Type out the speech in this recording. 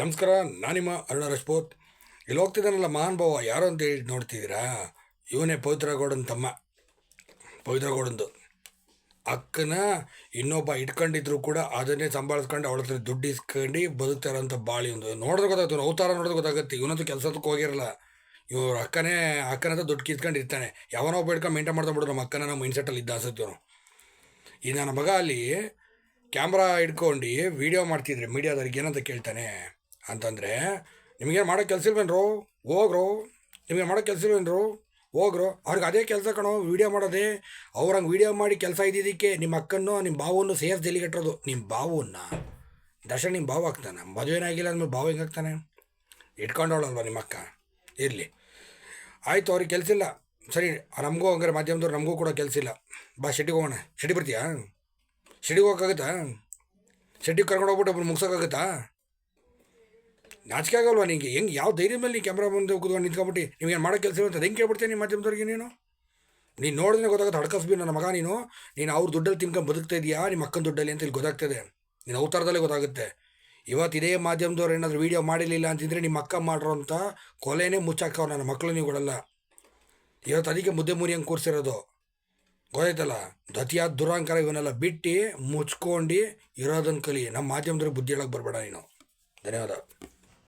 ನಮಸ್ಕಾರ, ನಾನಿಮ್ಮ ಅರುಣ ರಜಪೂತ್. ಇಲ್ಲಿ ಹೋಗ್ತಿದ್ದಾನಲ್ಲ ಮಹಾನ್ ಭಾವ ಯಾರು ಅಂತ ಹೇಳಿ ನೋಡ್ತಿದ್ದೀರಾ? ಇವನೇ ಪವಿತ್ರ ಗೌಡನ ತಮ್ಮ. ಪವಿತ್ರ ಗೌಡಂದು ಅಕ್ಕನ ಇನ್ನೊಬ್ಬ ಇಟ್ಕೊಂಡಿದ್ರು ಕೂಡ ಅದನ್ನೇ ಸಂಭಾಳಿಸ್ಕೊಂಡು ಅವಳ ಹತ್ರ ದುಡ್ಡು ಇಸ್ಕೊಂಡು ಬದುಕ್ತಾರಂತ ಬಾಳಿ ಒಂದು. ನೋಡಿದ್ರೆ ಗೊತ್ತಾಗ್ತದೆ ಅವತಾರ ನೋಡಿದ್ರೆ ಗೊತ್ತಾಗುತ್ತೆ. ಇವನಂತೂ ಕೆಲಸದಕ್ಕೆ ಹೋಗಿರಲ್ಲ. ಇವ್ರ ಅಕ್ಕನೇ, ಅಕ್ಕನ ಹತ್ರ ದುಡ್ಡು ಕಿತ್ಕೊಂಡು ಇರ್ತಾನೆ. ಯಾವನೋ ಒಬ್ಬ ಹಿಡ್ಕೊಂಡು ಮೇಂಟೈನ್ ಮಾಡ್ತಾ ಬಿಡು, ನಮ್ಮ ಅಕ್ಕನ ನಮ್ಮ ಮೈಂಡ್ಸೆಟ್ಟಲ್ಲಿ ಇದ್ದ ಅನ್ಸುತ್ತೆ ಈ ನನ್ನ ಮಗ ಅಲ್ಲಿ ಕ್ಯಾಮ್ರಾ ಹಿಡ್ಕೊಂಡು ವೀಡಿಯೋ ಮಾಡ್ತಿದ್ರೆ ಮೀಡಿಯಾದವ್ರಿಗೆ ಏನಂತ ಕೇಳ್ತಾನೆ? ಅಂತಂದರೆ, ನಿಮಗೇನು ಮಾಡೋ ಕೆಲಸ ಇಲ್ವೇನ್ರು? ಹೋಗ್ರು. ನಿಮಗೆ ಮಾಡೋ ಕೆಲಸ ಇಲ್ವೇನ್ರು? ಹೋಗ್ರು. ಅವ್ರಿಗೆ ಅದೇ ಕೆಲಸ ಕಣೋ, ವೀಡಿಯೋ ಮಾಡೋದೇ. ಅವ್ರಂಗೆ ವೀಡಿಯೋ ಮಾಡಿ ಕೆಲಸ ಇದ್ದಿದ್ದಕ್ಕೆ ನಿಮ್ಮ ಅಕ್ಕನ್ನು ನಿಮ್ಮ ಬಾವನ್ನು ಸೇರ್ಸಿ ಜಲ್ಲಿಗಟ್ಟಿರೋದು ನಿಮ್ಮ ಬಾವನ್ನ. ದರ್ಶನ ನಿಮ್ಮ ಬಾವು ಆಗ್ತಾನೆ. ಮದುವೆನಾಗಿಲ್ಲ ಅಂದ್ಮೇಲೆ ಬಾವು ಹೆಂಗೆ ಆಗ್ತಾನೆ? ಇಟ್ಕೊಂಡವಳಲ್ವ ನಿಮ್ಮ ಅಕ್ಕ? ಇರಲಿ. ಆಯಿತು, ಅವ್ರಿಗೆ ಕೆಲಸ ಇಲ್ಲ. ಸರಿ, ನಮಗೂ ಹಂಗಾರೆ ಮಾಧ್ಯಮದವ್ರು ನಮಗೂ ಕೂಡ ಕೆಲಸ ಇಲ್ಲ. ಬಾ ಶೆಟ್ಟಿಗೆ ಹೋಗೋಣ. ಶೆಟ್ಟಿ ಬರ್ತೀಯಾ? ಶೆಟ್ಟಿಗೆ ಹೋಗೋಕ್ಕಾಗತ್ತಾ ಶೆಟ್ಟಿಗೆ ಕರ್ಕೊಂಡು ಹೋಗ್ಬಿಟ್ಟು ಒಬ್ಬರು ಮುಗ್ಸೋಕ್ಕಾಗತ್ತಾ ನಾಚಿಕೆ ಆಗಲ್ವಾ ನಿಂಗೆ? ಹೆಂಗೆ ಯಾವ ಧೈರ್ಯ ಮೇಲೆ ನೀವು ಕ್ಯಾಮ್ರಾ ಮುಂದೆ ಕೂತ್ಕೊಂಡು ನಿಂತ್ಕೊಂಬಿಟ್ಟು ನಿಮ್ಗೇನು ಮಾಡೋ ಕೆಲಸ ಅಂತ ಹೆಂಗೆ ಕೇಳ್ಬಿಡ್ತೀನಿ ಮಾಧ್ಯಮದವ್ರಿಗೆ ನೀನು. ನೀನು ನೋಡಿದ್ರೆ ಗೊತ್ತಾಗುತ್ತೆ ಹಡ್ಕಸ್ಬಿ ನನ್ನ ಮಗ ನೀನು. ನೀನು ಅವ್ರ ದುಡ್ಡಲ್ಲಿ ತಿನ್ಕೊಂಡು ಬದುಕ್ತಾ ಇದೆಯಾ? ನಿಮ್ಮ ಅಕ್ಕನ ದುಡ್ಡಲ್ಲಿ ಅಂತ ಇಲ್ಲಿ ಗೊತ್ತಾಗ್ತದೆ ನೀನು ಅವತಾರದಲ್ಲೇ ಗೊತ್ತಾಗುತ್ತೆ. ಇವತ್ತು ಇದೇ ಮಾಧ್ಯಮದವ್ರು ಏನಾದರೂ ವೀಡಿಯೋ ಮಾಡಿರಲಿಲ್ಲ ಅಂತಂದರೆ ನಿಮ್ಮ ಅಕ್ಕ ಮಾಡಿರೋಂಥ ಕೊಲೆನೇ ಮುಚ್ಚಾಕವ್ರು ನನ್ನ ಮಕ್ಕಳು ನೀವು ಕೊಡಲ್ಲ. ಇವತ್ತು ಅದಕ್ಕೆ ಮುದ್ದೆ ಮುರಿ ಹಂಗೆ ಕೂರಿಸಿರೋದು? ಗೊತ್ತಾಯ್ತಲ್ಲ? ದತಿಯಾದ ದುರಾಂಕಾರ ಇವನ್ನೆಲ್ಲ ಬಿಟ್ಟು ಮುಚ್ಕೊಂಡು ಇರೋದನ್ನು ಕಲಿ. ನಮ್ಮ ಮಾಧ್ಯಮದವ್ರಿಗೆ ಬುದ್ಧಿ ಹೇಳಕ್ಕೆ ಬರಬೇಡ ನೀನು. ಧನ್ಯವಾದ.